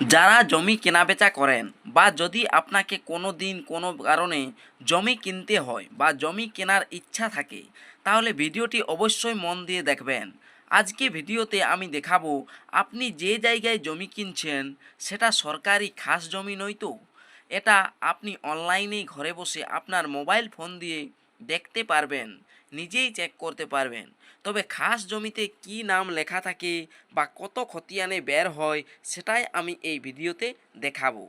যারা জমি কেনাবেচা করেন বা যদি আপনাকে কোনো দিন কোনো কারণে জমি কিনতে হয় বা জমি কেনার ইচ্ছা থাকে, তাহলে ভিডিওটি অবশ্যই মন দিয়ে দেখবেন। আজকে ভিডিওতে আমি দেখাবো, আপনি যে জায়গায় জমি কিনছেন, সেটা সরকারি খাস জমি নয় তো? এটা আপনি অনলাইনে ঘরে বসে আপনার মোবাইল ফোন দিয়ে দেখতে পারবেন। নিজেই চেক করতে পারবেন। তবে খাস জমিতে কি নাম লেখা থাকে বা কত খতিয়ানে বের হয়, সেটাই আমি এই ভিডিওতে দেখাবো।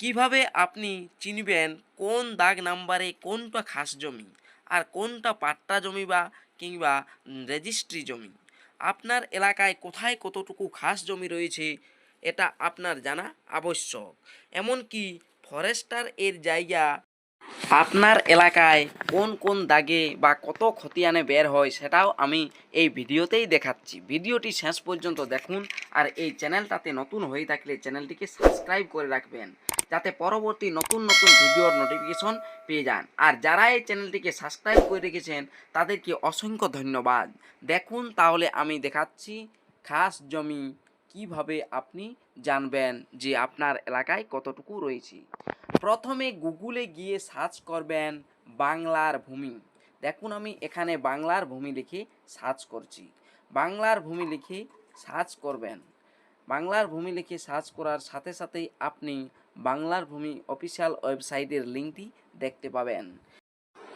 কীভাবে আপনি চিনবেন কোন দাগ নাম্বারে কোনটা খাস জমি আর কোনটা পাট্টা জমি বা কিংবা রেজিস্ট্রি জমি? আপনার এলাকায় কোথায় কতটুকু খাস জমি রয়েছে, এটা আপনার জানা আবশ্যক। এমনকি ফরেস্টার এর জায়গা আপনার এলাকায় কোন কোন দাগে বা কত খতিয়ানে বের হয় সেটাও আমি এই ভিডিওতেই দেখাচ্ছি। ভিডিওটি শেষ পর্যন্ত দেখুন আর এই চ্যানেলটাতে নতুন হয়ে থাকলে চ্যানেলটিকে সাবস্ক্রাইব করে রাখবেন, যাতে পরবর্তী নতুন নতুন ভিডিওর নোটিফিকেশন পেয়ে যান। আর যারা এই চ্যানেলটিকে সাবস্ক্রাইব করে রেখেছেন, তাদেরকে অসংখ্য ধন্যবাদ। দেখুন তাহলে আমি দেখাচ্ছি খাস জমি কীভাবে আপনি জানবেন যে আপনার এলাকায় কতটুকু রয়েছে? প্রথমে গুগলে গিয়ে সার্চ করবেন বাংলার ভূমি। দেখুন আমি এখানে বাংলার ভূমি লিখে সার্চ করছি। বাংলার ভূমি লিখে সার্চ করবেন। বাংলার ভূমি লিখে সার্চ করার সাথে সাথেই আপনি বাংলার ভূমি অফিসিয়াল ওয়েবসাইটের লিঙ্কটি দেখতে পাবেন।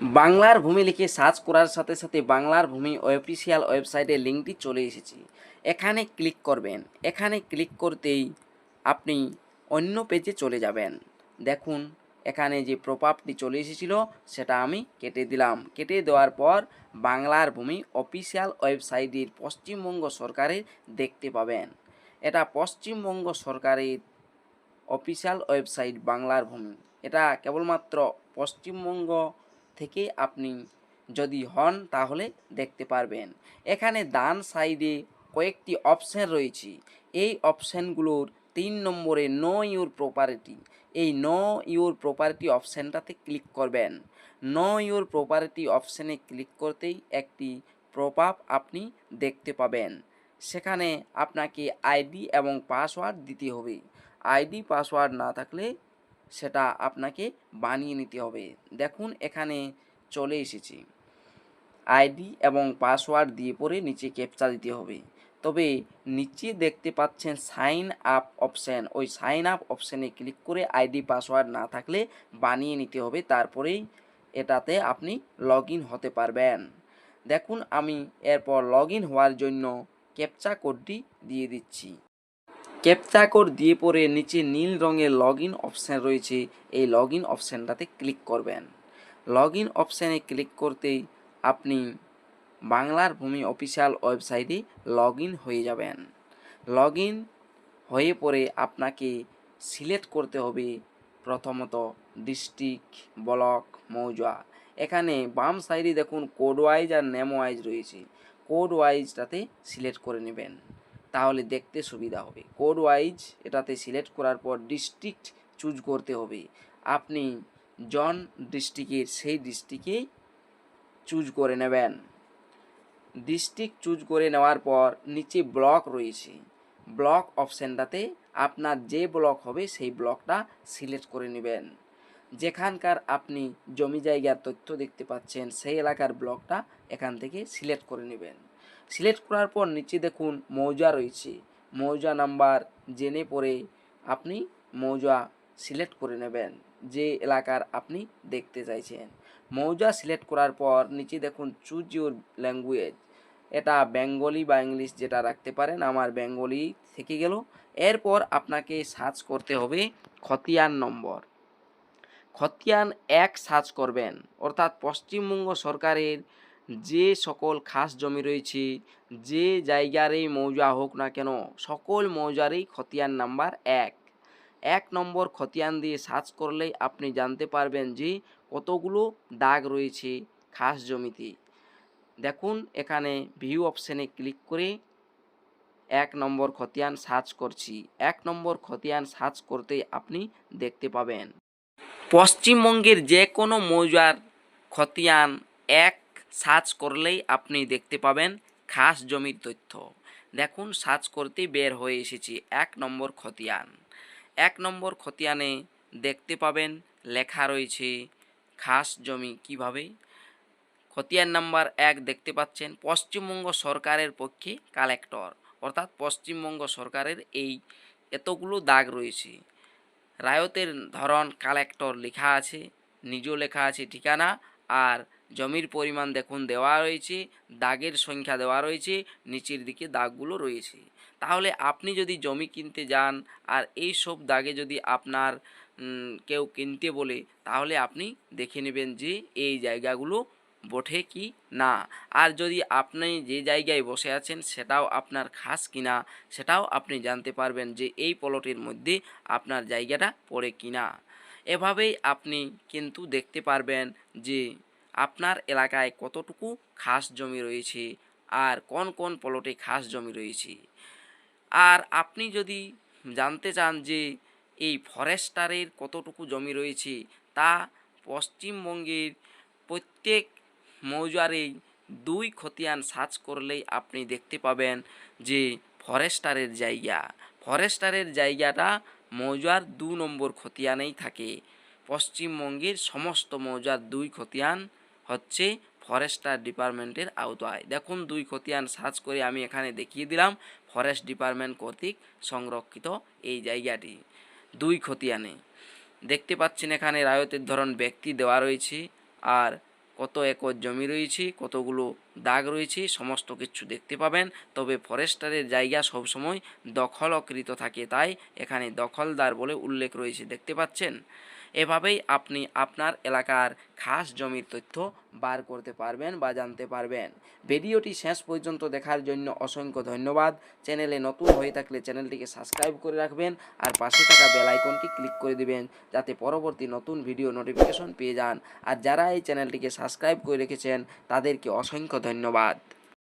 বাংলার ভূমি লিখে সার্চ করার সাথে সাথে বাংলার ভূমি অফিসিয়াল ওয়েবসাইটের লিঙ্কটি চলে এসেছে। এখানে ক্লিক করবেন। এখানে ক্লিক করতেই আপনি অন্য পেজে চলে যাবেন। দেখুন, এখানে যে প্রপাপটি চলে এসেছিল, সেটা আমি কেটে দিলাম। কেটে দেওয়ার পর বাংলার ভূমি অফিসিয়াল ওয়েবসাইটের পশ্চিমবঙ্গ সরকারের দেখতে পাবেন। এটা পশ্চিমবঙ্গ সরকারের অফিসিয়াল ওয়েবসাইট বাংলার ভূমি। এটা কেবলমাত্র পশ্চিমবঙ্গ থেকে আপনি যদি হন, তাহলে দেখতে পারবেন। এখানে ডান সাইডে কয়েকটি অপশান রয়েছে। এই অপশানগুলোর তিন নম্বরে নো ইউর প্রপার্টি। এই নো ইউর প্রপার্টি অপশানটাতে ক্লিক করবেন। নো ইউর প্রপার্টি অপশানে ক্লিক করতেই একটি প্রপাপ আপনি দেখতে পাবেন। সেখানে আপনাকে আইডি এবং পাসওয়ার্ড দিতে হবে। আইডি, পাসওয়ার্ড না থাকলে সেটা আপনাকে বানিয়ে নিতে হবে। দেখুন, এখানে চলে এসেছি। আইডি এবং পাসওয়ার্ড দিয়ে পরে নিচে ক্যাপচা দিতে হবে। তবে নিচে দেখতে পাচ্ছেন সাইন আপ অপশান। ওই সাইন আপ অপশানে ক্লিক করে আইডি, পাসওয়ার্ড না থাকলে বানিয়ে নিতে হবে। তারপরেই এটাতে আপনি লগ হতে পারবেন। দেখুন, আমি এরপর লগ হওয়ার জন্য ক্যাপচা কোডটি দিয়ে দিচ্ছি। ক্যাপচা কোড দিয়ে পরে নিচে নীল রঙের লগ ইন অপশান রয়েছে। এই লগ ইন অপশানটাতে ক্লিক করবেন। লগ ইন অপশানে ক্লিক করতেই আপনি বাংলার ভূমি অফিসিয়াল ওয়েবসাইটে লগ ইন হয়ে যাবেন। লগ ইন হয়ে পরে আপনাকে সিলেক্ট করতে হবে প্রথমত ডিস্ট্রিক্ট ব্লক মৌজা। এখানে বাম সাইডে দেখুন কোড ওয়াইজ আর নেম ওয়াইজ রয়েছে। কোড ওয়াইজটাতে সিলেক্ট করে নেবেন। তাহলে দেখতে সুবিধা হবে। কোড ওয়াইজ এটাতে সিলেক্ট করার পর ডিস্ট্রিক্ট চুজ করতে হবে। আপনি জন ডিস্ট্রিক্টের সেই ডিস্ট্রিক্টেই চুজ করে নেবেন। ডিস্ট্রিক্ট চুজ করে নেওয়ার পর নিচে ব্লক রয়েছে। ব্লক অপশানটাতে আপনার যে ব্লক হবে সেই ব্লকটা সিলেক্ট করে নেবেন। যেখানকার আপনি জমি জায়গার তথ্য দেখতে পাচ্ছেন, সেই এলাকার ব্লকটা এখান থেকে সিলেক্ট করে নেবেন। সিলেক্ট করার পর নিচে দেখুন মৌজা রয়েছে। মৌজা নাম্বার জেনে পরে আপনি মৌজা সিলেক্ট করে নেবেন, যে এলাকার আপনি দেখতে চাইছেন। মৌজা সিলেক্ট করার পর নিচে দেখুন চুজ ইউর ল্যাঙ্গুয়েজ এটা বেঙ্গলি বা ইংলিশ যেটা রাখতে পারেন, আমার বেঙ্গলি থেকে গেল। এরপর আপনাকে সার্চ করতে হবে খতিয়ান নম্বর। খতিয়ান এক সার্চ করবেন, অর্থাৎ পশ্চিমবঙ্গ সরকারের যে সকল খাস জমি রয়েছে, যে জায়গারই মৌজা হোক না কেন, সকল মৌজারই খতিয়ান নাম্বার এক। এক নম্বর খতিয়ান দিয়ে সার্চ করলেই আপনি জানতে পারবেন যে কতগুলো দাগ রয়েছে খাস জমিতে। দেখুন, এখানে ভিউ অপশানে ক্লিক করে এক নম্বর খতিয়ান সার্চ করছি। এক নম্বর খতিয়ান সার্চ করতে আপনি দেখতে পাবেন। পশ্চিমবঙ্গের যে কোনো মৌজার খতিয়ান এক সার্চ করলেই আপনি দেখতে পাবেন খাস জমির তথ্য। দেখুন, সার্চ করতে বের হয়ে এসেছি এক নম্বর খতিয়ান। এক নম্বর খতিয়ানে দেখতে পাবেন, লেখা রয়েছে খাস জমি কীভাবে? খতিয়ান নাম্বার এক দেখতে পাচ্ছেন, পশ্চিমবঙ্গ সরকারের পক্ষে কালেক্টর। অর্থাৎ পশ্চিমবঙ্গ সরকারের এই এতগুলো দাগ রয়েছে। রায়তের ধরন কালেক্টর লেখা আছে নিজও লেখা আছে ঠিকানা, আর জমির পরিমাণ দেখুন দেওয়া রয়েছে, দাগের সংখ্যা দেওয়া রয়েছে, নিচের দিকে দাগগুলো রয়েছে। তাহলে আপনি যদি জমি কিনতে যান আর এই সব দাগে যদি আপনার কেউ কিনতে বলে, তাহলে আপনি দেখে নেবেন যে এই জায়গাগুলো বঠে কি না। আর যদি আপনি যে জায়গায় বসে আছেন সেটাও আপনার খাস কিনা সেটাও আপনি জানতে পারবেন যে এই প্লটের মধ্যে আপনার জায়গাটা পড়ে কিনা এভাবেই আপনি কিন্তু দেখতে পারবেন যে আপনার এলাকায় কতটুকু খাস জমি রয়েছে? আর কোন কোন প্লটে খাস জমি রয়েছে? আর আপনি যদি জানতে চান যে এই ফরেস্টারের কতটুকু জমি রয়েছে, তা পশ্চিমবঙ্গের প্রত্যেক মৌজারেই দুই খতিয়ান সার্চ করলেই আপনি দেখতে পাবেন যে ফরেস্টারের জায়গা। ফরেস্টারের জায়গাটা মৌজার দু নম্বর খতিয়ানেই থাকে। পশ্চিমবঙ্গের সমস্ত মৌজার দুই খতিয়ান হচ্ছে ফরেস্টার ডিপার্টমেন্টের আওতায়। দেখুন, দুই খতিয়ান সার্চ করে আমি এখানে দেখিয়ে দিলাম, ফরেস্ট ডিপার্টমেন্ট কর্তৃক সংরক্ষিত এই জায়গাটি। দুই খতিয়ানে। দেখতে পাচ্ছেন এখানে রায়তের ধরন ব্যক্তি দেওয়া রয়েছে, আর কত একর জমি রয়েছে, কতগুলো দাগ রয়েছে, সমস্ত কিছু দেখতে পাবেন। তবে ফরেস্টারের জায়গা সবসময় দখলকৃত থাকে, তাই এখানে দখলদার বলে উল্লেখ রয়েছে। দেখতে পাচ্ছেন? এভাবেই আপনি আপনার এলাকার খাস জমির তথ্য বার করতে পারবেন বা জানতে পারবেন। ভিডিওটি শেষ পর্যন্ত দেখার জন্য অসংখ্য ধন্যবাদ। চ্যানেলে নতুন হয়ে থাকলে চ্যানেলটিকে সাবস্ক্রাইব করে রাখবেন আর পাশে থাকা বেল আইকনটি ক্লিক করে দিবেন যাতে পরবর্তী নতুন ভিডিও নোটিফিকেশন পেয়ে যান। আর যারা এই চ্যানেলটিকে সাবস্ক্রাইব করে রেখেছেন তাদেরকে অসংখ্য ধন্যবাদ।